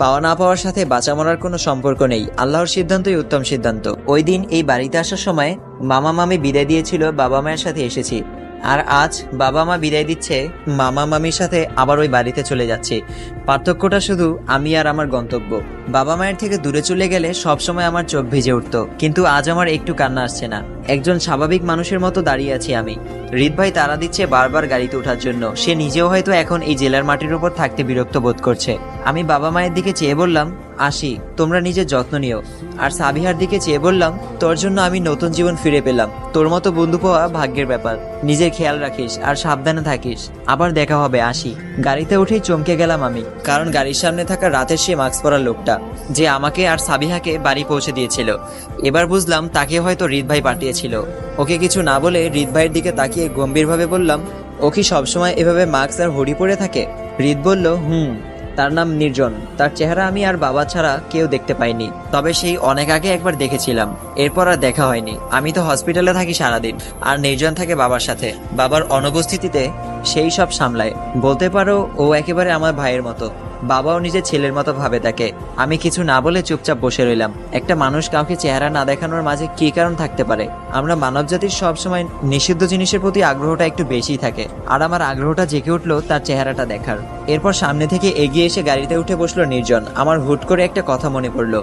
পাওয়া না পাওয়ার সাথে বাঁচা মরার কোনো সম্পর্ক নেই। আল্লাহর সিদ্ধান্তই উত্তম সিদ্ধান্ত। ওই দিন এই বাড়িতে আসার সময় মামা মামি বিদায় দিয়েছিল, বাবা মায়ের সাথে এসেছি। আর আজ বাবা মা বিদায় দিচ্ছে, মামা মামির সাথে আবার ওই বাড়িতে চলে যাচ্ছে। পার্থক্যটা শুধু আমি আর আমার গন্তব্য। বাবা মায়ের থেকে দূরে চলে গেলে সবসময় আমার চোখ ভিজে উঠত, কিন্তু আজ আমার একটু কান্না আসছে না। একজন স্বাভাবিক মানুষের মতো দাঁড়িয়ে আছি আমি। রিত ভাই তারা দিচ্ছে বারবার গাড়িতে ওঠার জন্য। সে নিজেও হয়তো এখন এই জেলার মাটির উপর থাকতে বিরক্ত বোধ করছে। আমি বাবা মায়ের দিকে চেয়ে বললাম, আসি, তোমরা নিজের যত্ন নিও। আর সাবিহার দিকে চেয়ে বললাম, তোর জন্য আমি নতুন জীবন ফিরে পেলাম। তোর মতো বন্ধু পাওয়া ভাগ্যের ব্যাপার। নিজের খেয়াল রাখিস আর সাবধানে থাকিস। আবার দেখা হবে, আসি। গাড়িতে উঠেই চমকে গেলাম আমি, কারণ গাড়ির সামনে থাকা রাতের সে মাস্ক পরা লোকটা। যে আমাকে আর সাবিহাকে বাড়ি পৌঁছে দিয়েছিল। এবার বুঝলাম তাকে হয়তো রিত ভাই পাঠিয়েছিল। ওকে কিছু না বলে রিত ভাইয়ের দিকে তাকিয়ে গম্ভীরভাবে বললাম, ও কি সবসময় এভাবে মাস্ক আর হুডি পরে থাকে? রিত বলল, হুম, তার নাম নির্জন। তার চেহারা আমি আর বাবা ছাড়া কেউ দেখতে পাইনি। তবে সেই অনেক আগে একবার দেখেছিলাম। এরপর আর দেখা হয়নি। আমি তো হসপিটালে থাকি সারাদিন, আর নির্জন থাকে বাবার সাথে। বাবার অনুপস্থিতিতে সেই সব সামলায়। বলতে পারো, ও একেবারে আমার ভাইয়ের মতো। বাবাও নিজের ছেলের মতো ভাবে তাকে আমি কিছু না বলে চুপচাপ বসে রইলাম। একটা মানুষ কাউকে চেহারা না দেখানোর মাঝে কি কারণ থাকতে পারে? আমরা মানব জাতির সবসময় নিষিদ্ধ জিনিসের প্রতি আগ্রহটা একটু বেশি থাকে। আর আমার আগ্রহটা জেগে উঠল তার চেহারাটা দেখার। এরপর সামনে থেকে এগিয়ে এসে গাড়িতে উঠে বসল নির্জন। আমার হুট করে একটা কথা মনে পড়ল।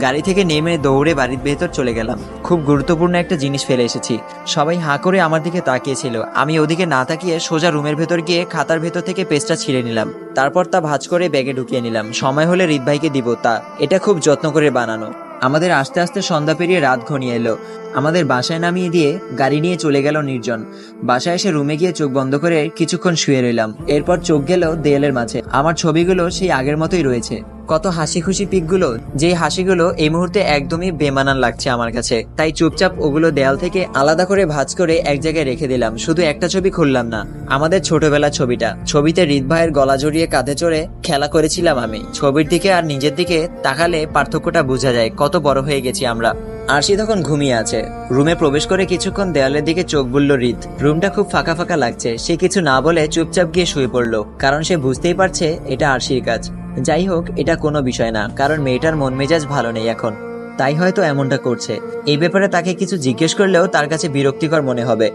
গাড়ি থেকে নেমে দৌড়ে বাড়ির ভেতর চলে গেলাম। খুব গুরুত্বপূর্ণ একটা জিনিস ফেলে এসেছি। সবাই হাঁ করে আমার দিকে তাকিয়েছিল। আমি ওদিকে না তাকিয়ে সোজা রুমের ভেতর গিয়ে খাতার ভেতর থেকে পেজটা ছিঁড়ে নিলাম। তারপর তা ভাঁজ করে ব্যাগে ঢুকিয়ে নিলাম। সময় হলে রিত ভাইকে দিব তা। এটা খুব যত্ন করে বানানো। আমাদের আস্তে আস্তে সন্ধ্যা পেরিয়ে রাত ঘনিয়ে এলো। আমাদের বাসায় নামিয়ে দিয়ে গাড়ি নিয়ে চলে গেল নির্জন। বাসায় এসে রুমে গিয়ে চোখ বন্ধ করে কিছুক্ষণ শুয়ে রইলাম। এরপর চোখ গেল দেয়ালের মাঝে। আমার ছবিগুলো সেই আগের মতোই রয়েছে। কত হাসি খুশি পিকগুলো, যেই হাসিগুলো এই মুহূর্তে একদমই বেমানান লাগছে আমার কাছে। তাই চুপচাপ ওগুলো দেয়াল থেকে আলাদা করে ভাঁজ করে এক জায়গায় রেখে দিলাম, শুধু একটা ছবি খুললাম না, আমাদের ছোটবেলার ছবিটা। ছবিতে হৃদ ভাইয়ের গলা জড়িয়ে কাঁধে চড়ে খেলা করেছিলাম আমি। ছবির দিকে আর নিজের দিকে তাকালে পার্থক্যটা বোঝা যায়, কত বড় হয়ে গেছি আমরা। আরশি তখন ঘুমিয়ে আছে। রুমে প্রবেশ করে কিছুক্ষণ দেওয়ালের দিকে চোখ বুলল রিত রুমটা খুব ফাঁকা ফাঁকা লাগছে, সে কিছু না বলে চুপচাপ গিয়ে শুয়ে পড়ল, কারণ সে বুঝতেই পারছে এটা আরশির কাজ। যাই হোক, এটা কোনো বিষয় না, কারণ মেয়েটার মন মেজাজ ভালো নেই এখন। তাই হয়তো এমনটা করছে। এই ব্যাপারে তাকে কিছু জিজ্ঞেস করলেও তার কাছে বিরক্তিকর মনে হবে।